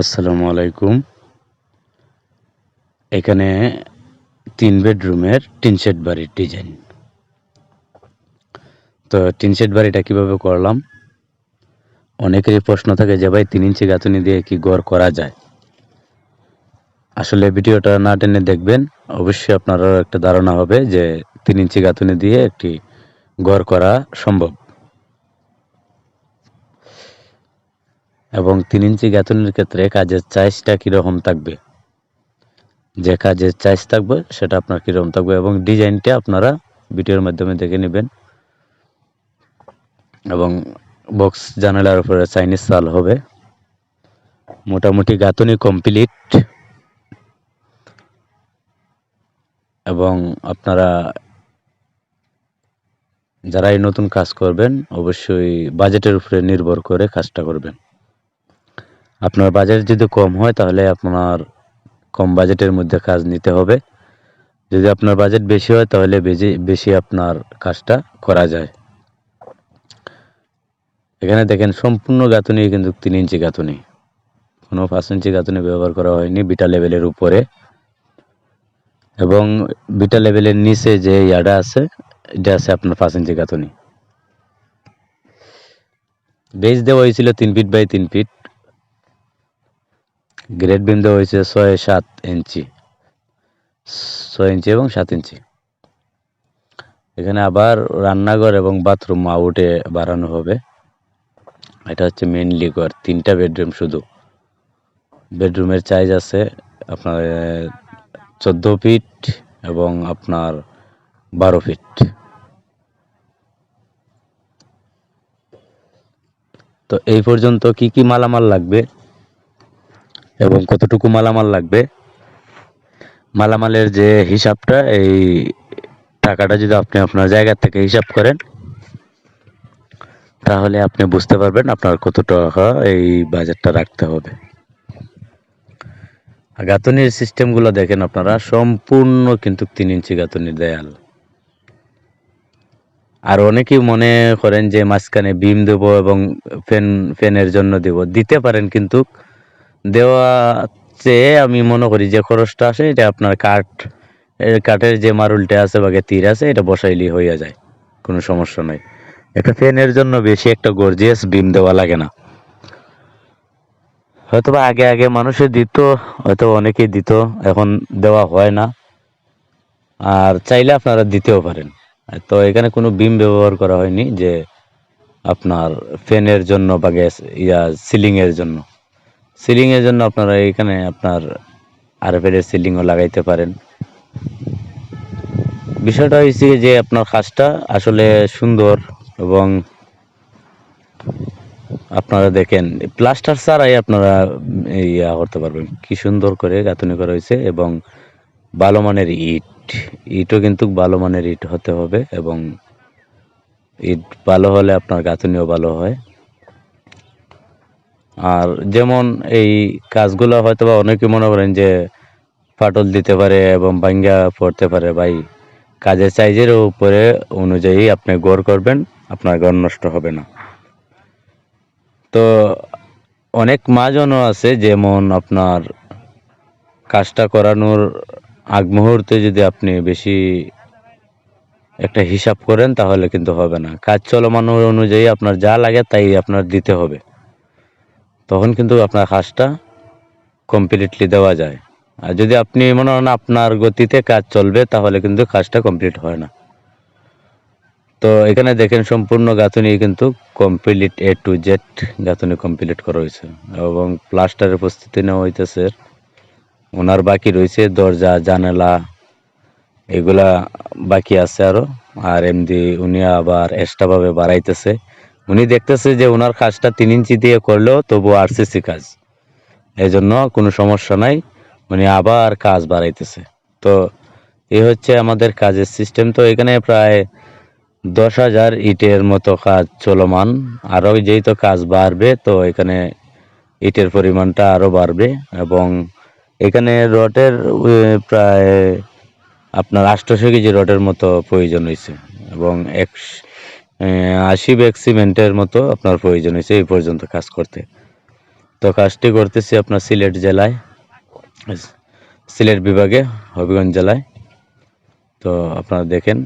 আসসালামু আলাইকুম। এখানে তিন বেডরুমের টিন বাড়ির ডিজাইন। তো টিন বাড়িটা কীভাবে করলাম? অনেকেরই প্রশ্ন থাকে যে, ভাই, তিন ইঞ্চি গাঁথুনি দিয়ে কি ঘর করা যায়? আসলে ভিডিওটা না টেনে দেখবেন, অবশ্যই আপনারও একটা ধারণা হবে যে, তিন ইঞ্চি গাঁথুনি দিয়ে একটি ঘর করা সম্ভব। এবং তিন ইঞ্চি গাঁথুনির ক্ষেত্রে কাজের চাইজটা কীরকম থাকবে? যে কাজের চাইজ থাকবে, সেটা আপনার কীরকম থাকবে এবং ডিজাইনটা আপনারা ভিডিওর মাধ্যমে দেখে নেবেন। এবং বক্স জানালার উপরে চাইনিজ চাল হবে। মোটামুটি গাঁথুনি কমপ্লিট। এবং আপনারা যারা এই নতুন কাজ করবেন, অবশ্যই বাজেটের উপরে নির্ভর করে কাজটা করবেন। আপনার বাজেট যদি কম হয়, তাহলে আপনার কম বাজেটের মধ্যে কাজ নিতে হবে। যদি আপনার বাজেট বেশি হয়, তাহলে বেশি বেশি আপনার কাজটা করা যায়। এখানে দেখেন, সম্পূর্ণ গাঁথুনি কিন্তু তিন ইঞ্চি গাঁথুনি। কোনো পাঁচ ইঞ্চি গাঁথুনি ব্যবহার করা হয়নি বিটা লেভেলের উপরে। এবং বিটা লেভেলের নিচে যে ইয়াটা আছে, এটা আছে আপনার পাঁচ ইঞ্চি গাঁথুনি। বেজ দেওয়া হয়েছিল তিন ফিট বাই তিন ফিট। গ্রেড বিম দেওয়া হয়েছে ছয় সাত ইঞ্চি। ছয় ইঞ্চি এবং সাত ইঞ্চি। এখানে আবার রান্নাঘর এবং বাথরুম আউটে বাড়ানো হবে। এটা হচ্ছে মেনলি ঘর তিনটা বেডরুম শুধু। বেডরুমের চাইজ আছে আপনার চোদ্দ ফিট এবং আপনার বারো ফিট তো এই পর্যন্ত কি কি মালামাল লাগবে? এবং কতটুকু মালামাল লাগবে? মালামালের যে হিসাবটা, এই টাকাটা যদি আপনি আপনার জায়গা থেকে হিসাব করেন, তাহলে আপনি বুঝতে পারবেন আপনার কত টাকা এই বাজেটটা রাখতে হবে। গাঁথনির সিস্টেমগুলো দেখেন আপনারা, সম্পূর্ণ কিন্তু তিন ইঞ্চি গাঁথনির দেয়াল। আর অনেকেই মনে করেন যে মাঝখানে বিম দেব এবং ফ্যান, ফ্যানের জন্য দেব। দিতে পারেন কিন্তু দেওয়া চেয়ে আমি মনে করি যে খরচটা আসে, এটা আপনার কাঠ কাঠের যে মারুলটা আছে বা তীর আছে, এটা বসাইলেই হইয়া যায়, কোনো সমস্যা নাই। একটা ফ্যানের জন্য বেশি একটা গর্জিয়াস বিম দেওয়া লাগে না। হয়তো বা আগে আগে মানুষে দিত, হয়তো অনেকেই দিত, এখন দেওয়া হয় না। আর চাইলে আপনারা দিতেও পারেন। তো এখানে কোনো বিম ব্যবহার করা হয়নি যে আপনার ফ্যানের জন্য বা গ্যাস, ইয়া সিলিংয়ের জন্য। সিলিংয়ের জন্য আপনারা এখানে আপনার আরএফের সিলিংও লাগাইতে পারেন। বিষয়টা হয়েছে যে আপনার কাজটা আসলে সুন্দর এবং আপনারা দেখেন, প্লাস্টার ছাড়াই আপনারা ইয়া করতে পারবেন। কি সুন্দর করে গাঁথনি করা হয়েছে এবং ভালো মানের ইট, ইটও কিন্তু ভালো মানের ইট হতে হবে এবং ইট ভালো হলে আপনার গাঁথনিও ভালো হয়। আর যেমন এই কাজগুলো হয়তো বা অনেকে মনে করেন যে ফাটল দিতে পারে এবং ভাঙ্গা পড়তে পারে, ভাই কাজের সাইজের উপরে অনুযায়ী আপনি গড় করবেন, আপনার গড় নষ্ট হবে না। তো অনেক মাজনও আছে যেমন আপনার কাজটা করানোর আগ মুহূর্তে যদি আপনি বেশি একটা হিসাব করেন তাহলে কিন্তু হবে না। কাজ চলমান অনুযায়ী আপনার যা লাগে তাই আপনার দিতে হবে। তখন কিন্তু আপনার কাজটা কমপ্লিটলি দেওয়া যায়। আর যদি আপনি মনে হন আপনার গতিতে কাজ চলবে, তাহলে কিন্তু কাজটা কমপ্লিট হয় না। তো এখানে দেখেন সম্পূর্ণ গাঁথনি কিন্তু কমপ্লিট এ টু জেড গাঁথনি কমপ্লিট করা হয়েছে। এবং প্লাস্টারের প্রস্তুতি নেওয়া হইতেছে। ওনার বাকি রয়েছে দরজা, জানালা, এগুলা বাকি আছে আরও। আর এমনি উনি আবার এক্সট্রাভাবে বাড়াইতেছে। উনি দেখতেছে যে ওনার কাজটা তিন ইঞ্চি দিয়ে করলেও তবু আরসিসি কাজ। এই জন্য কোনো সমস্যা নাই, উনি আবার কাজ বাড়াইতেছে। তো এই হচ্ছে আমাদের কাজের সিস্টেম তো এখানে প্রায় দশ হাজার ইটের মতো কাজ চলমান। আরও যেহেতু কাজ বাড়বে, তো এখানে ইটের পরিমাণটা আরও বাড়বে। এবং এখানে রটের প্রায় আপনার আষ্টশো কেজি রডের মতো প্রয়োজন হয়েছে এবং এক আশি ব্যাগ সিমেন্টের মতো আপনার প্রয়োজন হয়েছে এই পর্যন্ত কাজ করতে। তো কাজটি করতেছি আপনার সিলেট জেলায়, সিলেট বিভাগে, হবিগঞ্জ জেলায়। তো আপনারা দেখেন